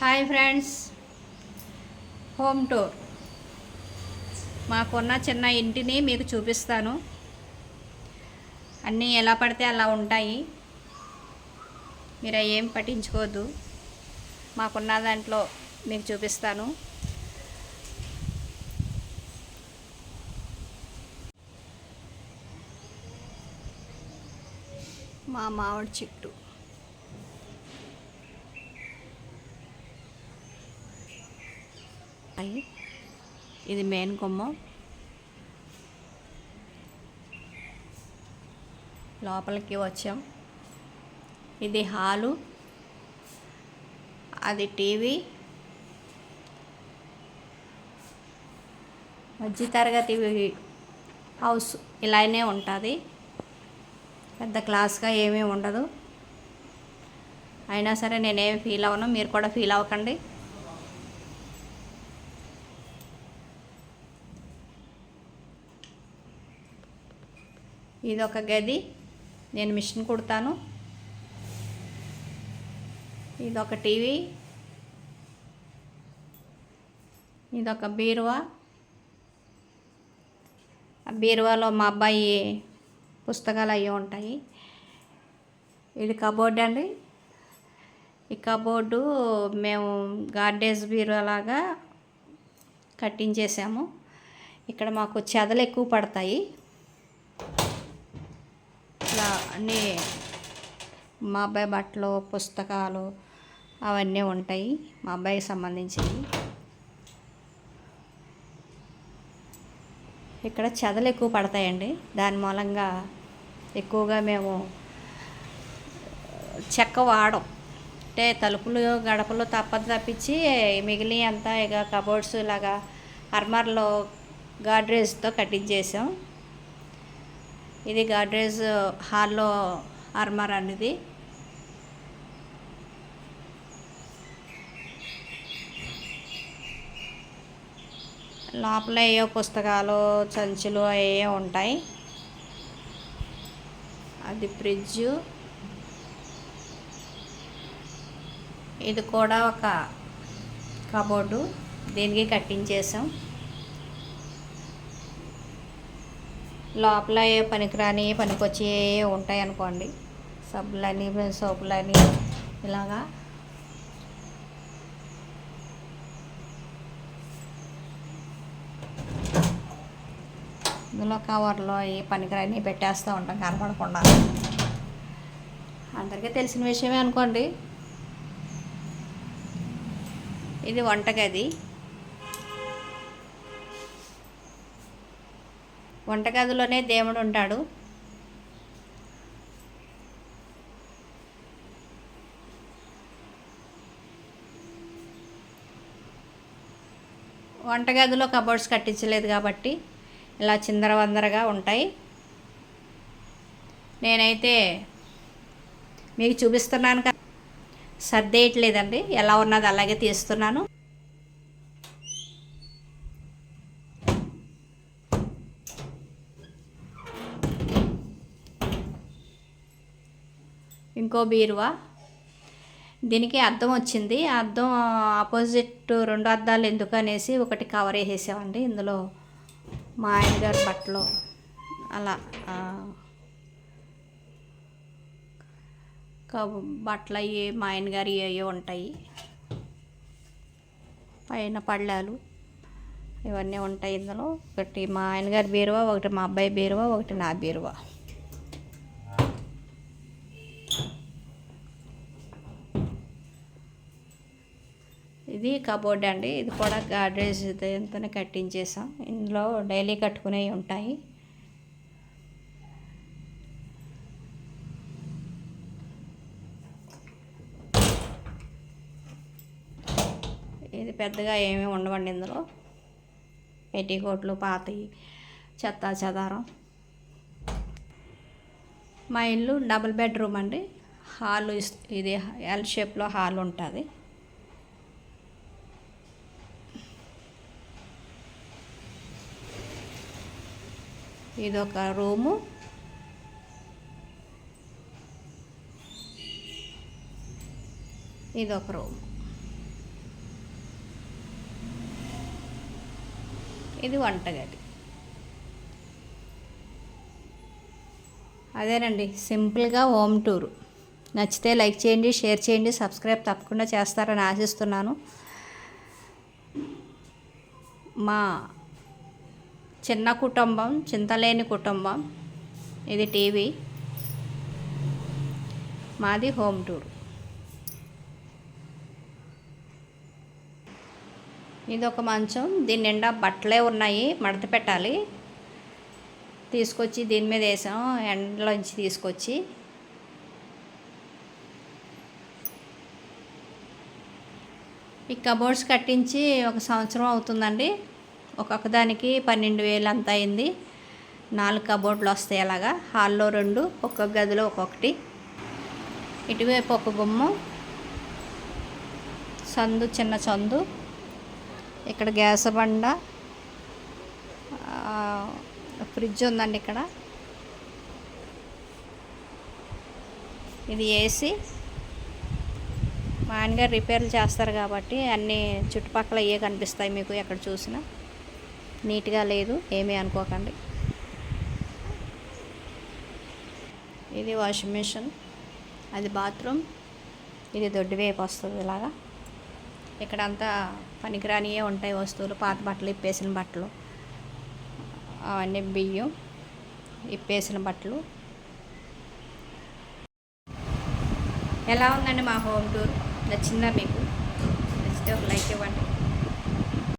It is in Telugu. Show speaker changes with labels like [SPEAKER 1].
[SPEAKER 1] Hi friends. Home tour. మాకున్న చిన్న ఇంటిని మీకు చూపిస్తాను. అన్నీ ఎలా పడితే అలా ఉంటాయి. మీరు ఏం పట్టించుకోవద్దు. మాకున్న దాంట్లో మీకు చూపిస్తాను. మా మామిడి చెట్టు. అయ్యి ఇది మెయిన్ కొమ్మ. లోపలికి వచ్చాం. ఇది హాలు. అది టీవీ. మధ్యతరగతి హౌస్ ఇలానే ఉంటుంది. పెద్ద క్లాస్గా ఏమీ ఉండదు. అయినా సరే నేనేమి ఫీల్ అవ్వను మీరు కూడా ఫీల్ అవ్వకండి. ఇది ఒక గది. నేను మిషన్ కుడతాను. ఇది ఒక టీవీ. ఇది ఒక బీరువా. ఆ బీరువాలో మా అబ్బాయి పుస్తకాలు అవి ఉంటాయి. ఇది కబోర్డ్ అండి. ఈ కబోర్డు మేము గార్డేజ్ బీరువా లాగా కట్టించేసాము. ఇక్కడ మాకు చెదలు ఎక్కువ పడతాయి. అన్నీ మా అబ్బాయి బట్టలు పుస్తకాలు అవన్నీ ఉంటాయి మా అబ్బాయికి సంబంధించినవి. ఇక్కడ చెదలు ఎక్కువ పడతాయండి. దాని మూలంగా ఎక్కువగా మేము చెక్క వాడం. అంటే తలుపులు గడపలు తప్పదు తప్పించి మిగిలిన అంతా ఇక కబోర్డ్స్ ఇలాగా అర్మర్లో గాడ్రేజ్తో కట్టించేసాం. ఇది గాడ్రేజ్ హాల్లో అర్మర్ అనేది లోపల ఏవో పుస్తకాలు సంచులు అయ్యే ఉంటాయి. అది ఫ్రిడ్జ్. ఇది కూడా ఒక కబోర్డు. దీనికి కట్టించేసాం లోపల ఏ పనికిరాని పనికొచ్చే ఉంటాయి అనుకోండి. సబ్బులని సోపులని ఇలాగా ఇందులో కవర్లో ఏ పనికిరాని పెట్టేస్తూ ఉంటాం కనపడకుండా. అందరికీ తెలిసిన విషయమే అనుకోండి. ఇది వంటగది. వంటగదిలోనే దేవుడు ఉంటాడు. వంటగదిలో కబోర్డ్స్ కట్టించలేదు కాబట్టి ఇలా చిందరవందరగా ఉంటాయి. నేనైతే మీకు చూపిస్తున్నాను కదా. సర్దేయట్లేదండి. ఎలా ఉన్నది అలాగే తీస్తున్నాను. ఇంకో బీరువా? దీనికి అద్దం వచ్చింది. అద్దం ఆపోజిట్ రెండు అద్దాలు ఎందుకు అనేసి ఒకటి కవర్ వేసేసామండి ఇందులో మా ఆయన గారి బట్టలు. అలా బట్టలు అవి మా ఆయన గారి అవి ఉంటాయి. పైన పళ్ళాలు ఇవన్నీ ఉంటాయి ఇందులో. ఒకటి మా ఆయన గారి బీరువా ఒకటి మా అబ్బాయి బీరువా ఒకటి నా బీరువా. ఇది కబోర్డ్ అండి. ఇది కూడా గాడ్రేజ్ ఎంతనే కట్టించేసాం. ఇందులో డైలీ కట్టుకునేవి ఉంటాయి. ఇది పెద్దగా ఏమీ ఉండవండి ఇందులో. పెట్టికోట్లు పాతవి చెత్త చెదారం. మా ఇల్లు డబుల్ బెడ్రూమ్ అండి. హాల్ ఇది ఎల్ షేప్లో హాల్ ఉంటుంది. ఇదొక రూము. ఇదొక రూము. ఇది వంటగది. అదేనండి సింపుల్గా హోమ్ టూరు. నచ్చితే లైక్ చేయండి షేర్ చేయండి సబ్స్క్రైబ్ తప్పకుండా చేస్తారని ఆశిస్తున్నాను. మా చిన్న కుటుంబం చింతలేని కుటుంబం. ఇది టీవీ. మాది హోమ్ టూర్. ఇది ఒక మంచం. దీని నిండా బట్టలే ఉన్నాయి. మడత పెట్టాలి. తీసుకొచ్చి దీని మీద వేసాం. ఎండలోంచి తీసుకొచ్చి. ఈ కబోర్డ్స్ కట్టించి ఒక సంవత్సరం అవుతుందండి. ఒక్కొక్క దానికి పన్నెండు వేలు అంత అయింది. నాలుగు కబోర్డ్లు వస్తాయి అలాగా. హాల్లో రెండు ఒక్కొక్క గదిలో ఒక్కొక్కటి. ఇటువైపు ఒక గుమ్మం. సందు చిన్న సందు. ఇక్కడ గ్యాస్ బండ. ఫ్రిడ్జ్ ఉందండి ఇక్కడ. ఇది ఏసీ మా ఆయనగారు రిపేర్లు చేస్తారు కాబట్టి అన్నీ చుట్టుపక్కల ఏ కనిపిస్తాయి మీకు ఎక్కడ చూసినా. నీట్గా లేదు ఏమీ అనుకోకండి. ఇది వాషింగ్ మిషన్ అది బాత్రూమ్ ఇది దొడ్డి వైపు వస్తుంది ఇలాగా. ఇక్కడ అంతా పనికిరానియే ఉంటాయి వస్తువులు పాత బట్టలు ఇప్పేసిన బట్టలు అవన్నీ బియ్యం ఇప్పేసిన బట్టలు. ఎలా ఉందండి మా హోమ్ టూర్? నచ్చిందా మీకు? నచ్చితే ఒక లైక్ ఇవ్వండి.